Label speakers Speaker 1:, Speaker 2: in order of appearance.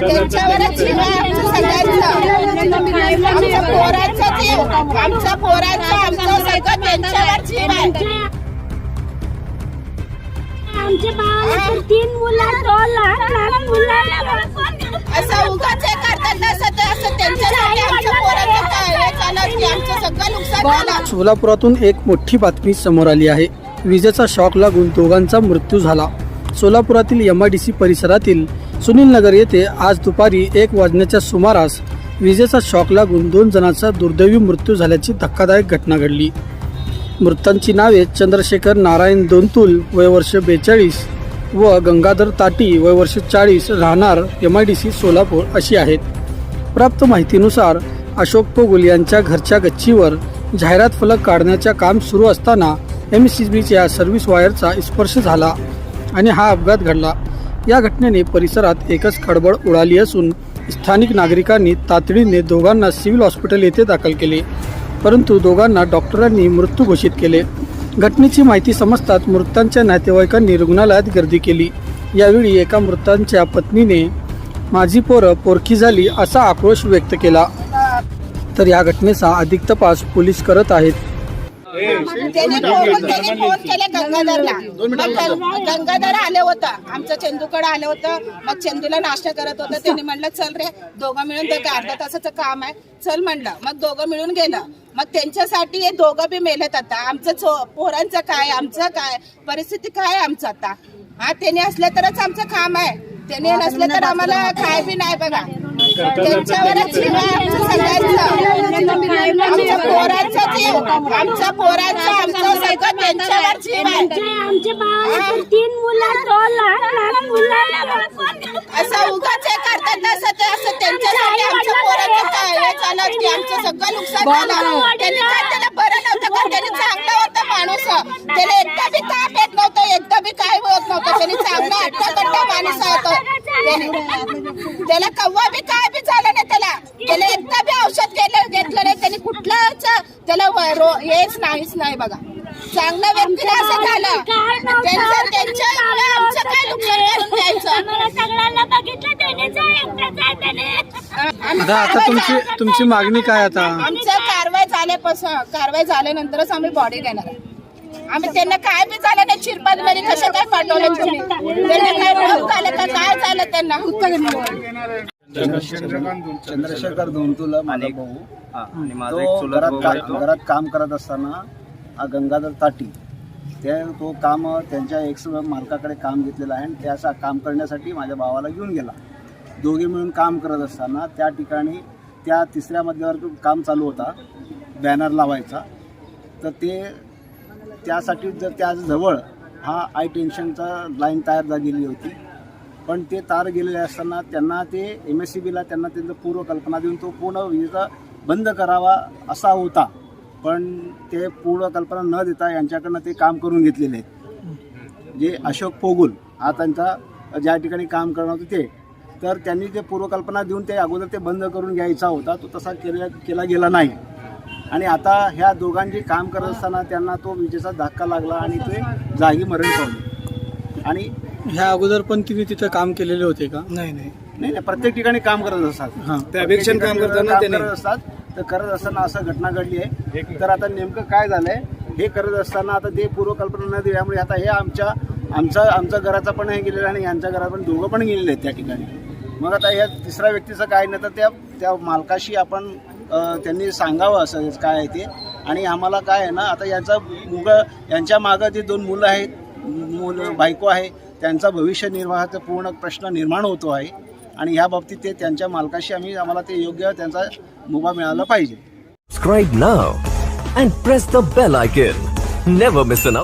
Speaker 1: त्यांच्यावरच जीव आहे आमचं सगळ्यांचं. आमच्या पोरांचा जीव आमच्या पोरांचा आमचं सगळं त्यांच्यावर जीव आहे.
Speaker 2: आमच्या भावाला तर तीन मुलं दोन लहान लहान मुलं
Speaker 1: असं उगाच हे करतात ना असं ते असं त्यांच्यासाठी आमच्या पोराचं काय हे झालं की आमचं सगळं नुकसान झालं.
Speaker 3: सोलापुरातून एक मोठी बातमी समोर आली आहे. विजेचा शॉक लागून दोघांचा मृत्यू झाला. सोलापुरातील एम आय डी सी परिसरातील सुनील नगर येथे आज दुपारी एक वाजण्याच्या सुमारास विजेचा शॉक लागून दोन जणांचा दुर्दैवी मृत्यू झाल्याची धक्कादायक घटना घडली. मृतांची नावे चंद्रशेखर नारायण दोनतुल वय वर्ष बेचाळीस व गंगाधर ताटी वय वर्ष चाळीस राहणार M I D C Solapur अशी आहेत. प्राप्त माहितीनुसार अशोक पोगुल यांच्या घरच्या गच्चीवर जाहिरात फलक काढण्याचे काम सुरू असताना एम सी बीच्या सर्व्हिस वायरचा स्पर्श झाला आणि हा अपघात घडला. या घटनेने परिसरात एकच खडबड उडाली असून स्थानिक नागरिकांनी तातडीने दोघांना सिव्हिल हॉस्पिटल येथे दाखल केले. परंतु दोघांना डॉक्टरांनी मृत्यू घोषित केले. घटनेची माहिती समजताच मृतांच्या नातेवाईकांनी रुग्णालयात गर्दी केली. यावेळी एका मृतांच्या पत्नीने माझी पोरं पोरखी झाली असा आक्रोश व्यक्त केला. तर या घटनेचा अधिक तपास पोलीस करत आहेत.
Speaker 1: त्याने फोन त्याने फोन केले गंगाधरला. मग गंगाधर आले होतं. आमचं चंदूकडे आलं होतं. मग चंदूला नाश्ता करत होतं. त्यांनी म्हणलं चल रे दोघं मिळून ते अर्धा तासाचं काम आहे. चल म्हणलं. मग दोघं मिळून गेलं. मग त्यांच्यासाठी हे दोघं बी मेलेत आता. आमचं पोरांचं काय आमचं काय परिस्थिती काय आमचं आता? हा त्याने असलं तरच आमचं काम आहे. त्याने नसलं तर आम्हाला काय बी नाही बघा. त्यांच्यावरच जीव आहे आमचं सगळ्यांचं. आमच्या पोरांचा आमच्या पोरांचा आमचं सगळं त्यांच्यावर जीव आहे.
Speaker 2: आमच्या भावाला तर तीन मुलं दोन लहान लहान मुलं
Speaker 1: असं उगाच हे करतात ना असं ते असं त्यांच्यासाठी आमच्या पोराचं काय हे की आमचं सगळं नुकसान झालं. त्यांनी काय त्याला बरं नव्हतं का? त्यांनी चांगलं होतं माणूस. त्याला एकदा बी ताप येत नव्हतं एकदा बी काय होत नव्हतं. त्यांनी चांगला अट्टाकट्टा माणूस होतं. त्यांनी- त्याला कव्वा बी काय बी झालं नाही त्याला त्याला एकदा बी औषध केलं घेतलं नाही त्यांनी कुठलंच त्याला हेच नाहीच नाही बघा. चांगल्या व्यक्तीला असं झालं त्यांचं त्यांच्या आमचं काय नुकसान करून द्यायचं?
Speaker 2: आम्हाला सगळ्यांना बघितलं त्याने जो एकटाच आहे त्याने
Speaker 1: आम्ही
Speaker 3: आता आता
Speaker 1: कारवाई
Speaker 3: तुमची तुमची मागणी काय आता?
Speaker 1: आमचं कारवाई झाल्यापासून कारवाई झाल्यानंतरच आम्ही बॉडी देणार आहे. आम्ही त्यांना काय बी झालं नाही चिरपादमध्ये कसं काय पाठवलं तुम्ही? त्यांना काय रोग झालं का काय झालं त्यांना?
Speaker 4: चंद्रशेखर धोंतुला माझा भाऊ. तो घरात काम करत असताना हा गंगाधर ताटी ते तो काम त्यांच्या एक्स मालकाकडे काम घेतलेलं आहे आणि त्याचा काम करण्यासाठी माझ्या भावाला घेऊन गेला. दोघे मिळून काम करत असताना त्या ठिकाणी त्या तिसऱ्या मध्यवर काम चालू होता बॅनर लावायचा. तर ते त्यासाठी जर त्या जवळ हा आय टेन्शनचा लाईन तयार झालेली होती पण ते तार गेलेले असताना त्यांना ते एम एस सी बीला त्यांना त्यांचं पूर्वकल्पना देऊन तो पूर्ण विजेचा बंद करावा असा होता. पण ते पूर्वकल्पना न देता यांच्याकडनं ते काम करून घेतलेले आहेत. जे अशोक पोगुल हा त्यांचा ज्या ठिकाणी काम करणार होते ते. तर त्यांनी ते पूर्वकल्पना देऊन ते अगोदर ते बंद करून घ्यायचा होता तो तसा केला केला गेला नाही. आणि आता ह्या दोघांचे काम करत असताना त्यांना तो विजेचा धक्का लागला आणि ते जागी मरण पावले. आणि
Speaker 3: ह्या अगोदर पण तुम्ही तिथं काम केलेले होते का? नाही नाही.
Speaker 4: नाही नाही. प्रत्येक ठिकाणी काम करत असतात.
Speaker 3: हां.
Speaker 4: ते अभिक्षण काम करताना करत असतात. तर करत असताना असं घटना घडली आहे. तर आता नेमकं काय झालंय? हे करत असताना आता ते पूर्वकल्पना न दिल्यामुळे आता हे आमच्या आमचा आमच्या घराचा पण हे गेलेलं आहे आणि यांच्या घरात पण दोघं पण गेलेले आहेत त्या ठिकाणी. मग आता या तिसऱ्या व्यक्तीचं काय नाही तर त्या त्या मालकाशी आपण अ, त्यांनी सांगावं असं काय आहे ते. आणि आम्हाला काय आहे ना आता यांचा मुलं यांच्या मागं जे दोन मुलं आहेत. मुलं बायको आहे. त्यांचा भविष्य निर्वाहाचा पूर्ण प्रश्न निर्माण होतो आहे आणि ह्या बाबतीत ते त्यांच्या मालकाशी आम्ही आम्हाला ते योग्य त्यांचा मुभा मिळाला पाहिजे
Speaker 5: Subscribe now and press the bell icon. Never miss an.